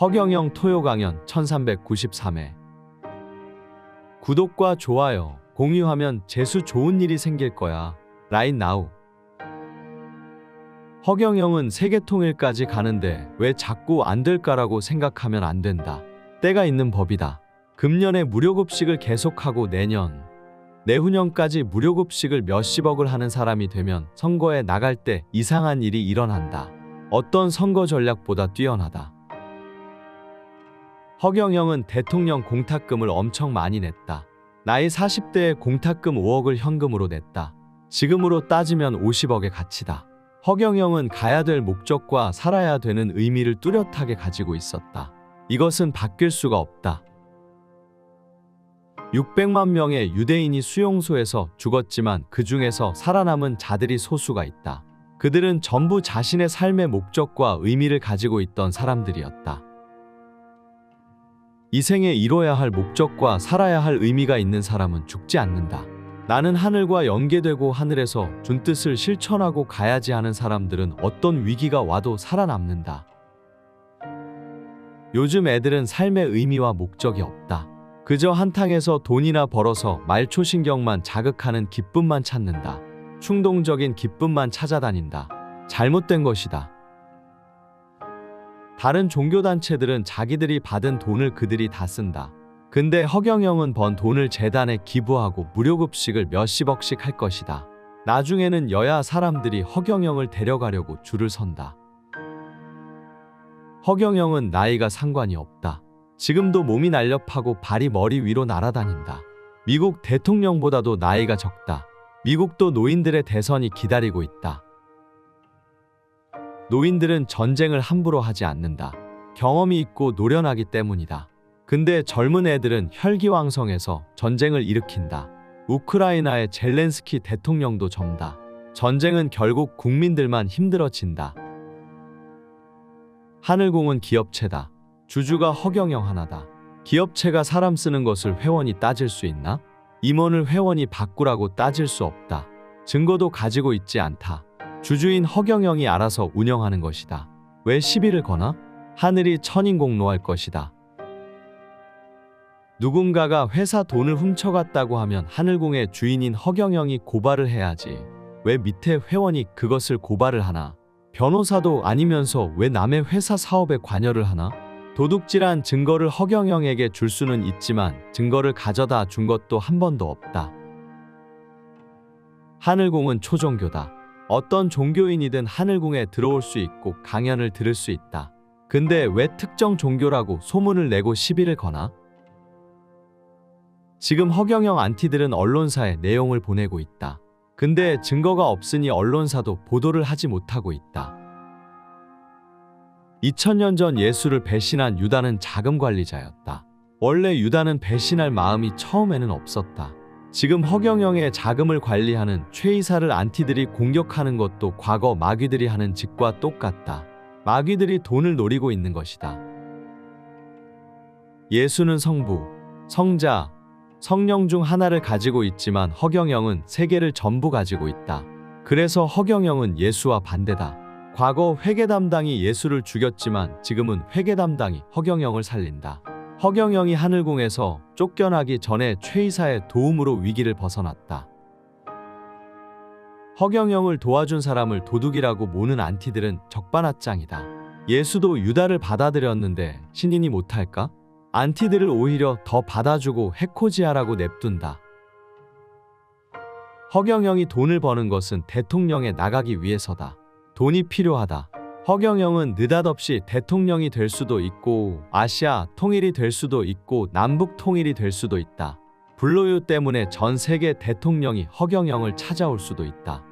허경영 토요 강연 1393회 구독과 좋아요, 공유하면 재수 좋은 일이 생길 거야. 라인 나우 허경영은 세계 통일까지 가는데 왜 자꾸 안 될까라고 생각하면 안 된다. 때가 있는 법이다. 금년에 무료급식을 계속하고 내년, 내후년까지 무료급식을 몇십억을 하는 사람이 되면 선거에 나갈 때 이상한 일이 일어난다. 어떤 선거 전략보다 뛰어나다. 허경영은 대통령 공탁금을 엄청 많이 냈다. 나이 40대에 공탁금 5억을 현금으로 냈다. 지금으로 따지면 50억의 가치다. 허경영은 가야 될 목적과 살아야 되는 의미를 뚜렷하게 가지고 있었다. 이것은 바뀔 수가 없다. 600만 명의 유대인이 수용소에서 죽었지만 그 중에서 살아남은 자들이 소수가 있다. 그들은 전부 자신의 삶의 목적과 의미를 가지고 있던 사람들이었다. 이 생에 이뤄야 할 목적과 살아야 할 의미가 있는 사람은 죽지 않는다. 나는 하늘과 연계되고 하늘에서 준 뜻을 실천하고 가야지 하는 사람들은 어떤 위기가 와도 살아남는다. 요즘 애들은 삶의 의미와 목적이 없다. 그저 한탕에서 돈이나 벌어서 말초신경만 자극하는 기쁨만 찾는다. 충동적인 기쁨만 찾아다닌다. 잘못된 것이다. 다른 종교단체들은 자기들이 받은 돈을 그들이 다 쓴다. 근데 허경영은 번 돈을 재단에 기부하고 무료급식을 몇십억씩 할 것이다. 나중에는 여야 사람들이 허경영을 데려가려고 줄을 선다. 허경영은 나이가 상관이 없다. 지금도 몸이 날렵하고 발이 머리 위로 날아다닌다. 미국 대통령보다도 나이가 적다. 미국도 노인들의 대선이 기다리고 있다. 노인들은 전쟁을 함부로 하지 않는다. 경험이 있고 노련하기 때문이다. 근데 젊은 애들은 혈기왕성해서 전쟁을 일으킨다. 우크라이나의 젤렌스키 대통령도 점다. 전쟁은 결국 국민들만 힘들어진다. 하늘공은 기업체다. 주주가 허경영 하나다. 기업체가 사람 쓰는 것을 회원이 따질 수 있나? 임원을 회원이 바꾸라고 따질 수 없다. 증거도 가지고 있지 않다. 주주인 허경영이 알아서 운영하는 것이다. 왜 시비를 거나? 하늘이 천인공노할 것이다. 누군가가 회사 돈을 훔쳐갔다고 하면 하늘공의 주인인 허경영이 고발을 해야지. 왜 밑에 회원이 그것을 고발을 하나? 변호사도 아니면서 왜 남의 회사 사업에 관여를 하나? 도둑질한 증거를 허경영에게 줄 수는 있지만 증거를 가져다 준 것도 한 번도 없다. 하늘공은 초종교다. 어떤 종교인이든 하늘궁에 들어올 수 있고 강연을 들을 수 있다. 근데 왜 특정 종교라고 소문을 내고 시비를 거나? 지금 허경영 안티들은 언론사에 내용을 보내고 있다. 근데 증거가 없으니 언론사도 보도를 하지 못하고 있다. 2000년 전 예수를 배신한 유다는 자금 관리자였다. 원래 유다는 배신할 마음이 처음에는 없었다. 지금 허경영의 자금을 관리하는 최 이사를 안티들이 공격하는 것도 과거 마귀들이 하는 짓과 똑같다. 마귀들이 돈을 노리고 있는 것이다. 예수는 성부, 성자, 성령 중 하나를 가지고 있지만 허경영은 세 개를 전부 가지고 있다. 그래서 허경영은 예수와 반대다. 과거 회계 담당이 예수를 죽였지만 지금은 회계 담당이 허경영을 살린다. 허경영이 하늘궁에서 쫓겨나기 전에 최이사의 도움으로 위기를 벗어났다. 허경영을 도와준 사람을 도둑이라고 모는 안티들은 적반하장이다. 예수도 유다를 받아들였는데 신인이 못할까? 안티들을 오히려 더 받아주고 해코지하라고 냅둔다. 허경영이 돈을 버는 것은 대통령에 나가기 위해서다. 돈이 필요하다. 허경영은 느닷없이 대통령이 될 수도 있고 아시아 통일이 될 수도 있고 남북 통일이 될 수도 있다. 불로유 때문에 전 세계 대통령이 허경영을 찾아올 수도 있다.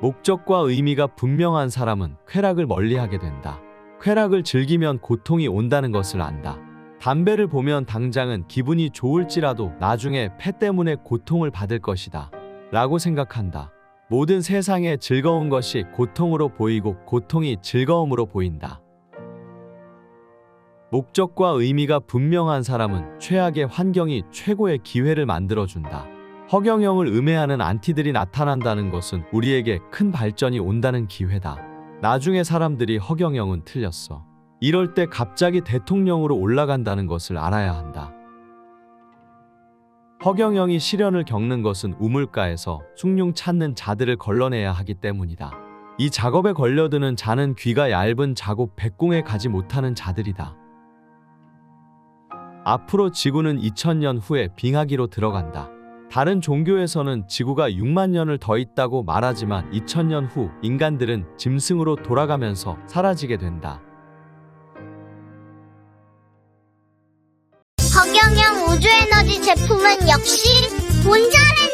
목적과 의미가 분명한 사람은 쾌락을 멀리하게 된다. 쾌락을 즐기면 고통이 온다는 것을 안다. 담배를 보면 당장은 기분이 좋을지라도 나중에 폐 때문에 고통을 받을 것이다. 라고 생각한다. 모든 세상에 즐거운 것이 고통으로 보이고 고통이 즐거움으로 보인다. 목적과 의미가 분명한 사람은 최악의 환경이 최고의 기회를 만들어준다. 허경영을 음해하는 안티들이 나타난다는 것은 우리에게 큰 발전이 온다는 기회다. 나중에 사람들이 허경영은 틀렸어. 이럴 때 갑자기 대통령으로 올라간다는 것을 알아야 한다. 허경영이 시련을 겪는 것은 우물가에서 숭늉 찾는 자들을 걸러내야 하기 때문이다. 이 작업에 걸려드는 자는 귀가 얇은 자곱 백궁에 가지 못하는 자들이다. 앞으로 지구는 2000년 후에 빙하기로 들어간다. 다른 종교에서는 지구가 6만 년을 더 있다고 말하지만 2000년 후 인간들은 짐승으로 돌아가면서 사라지게 된다. 허경영 우주에너지 제품은 역시 본자래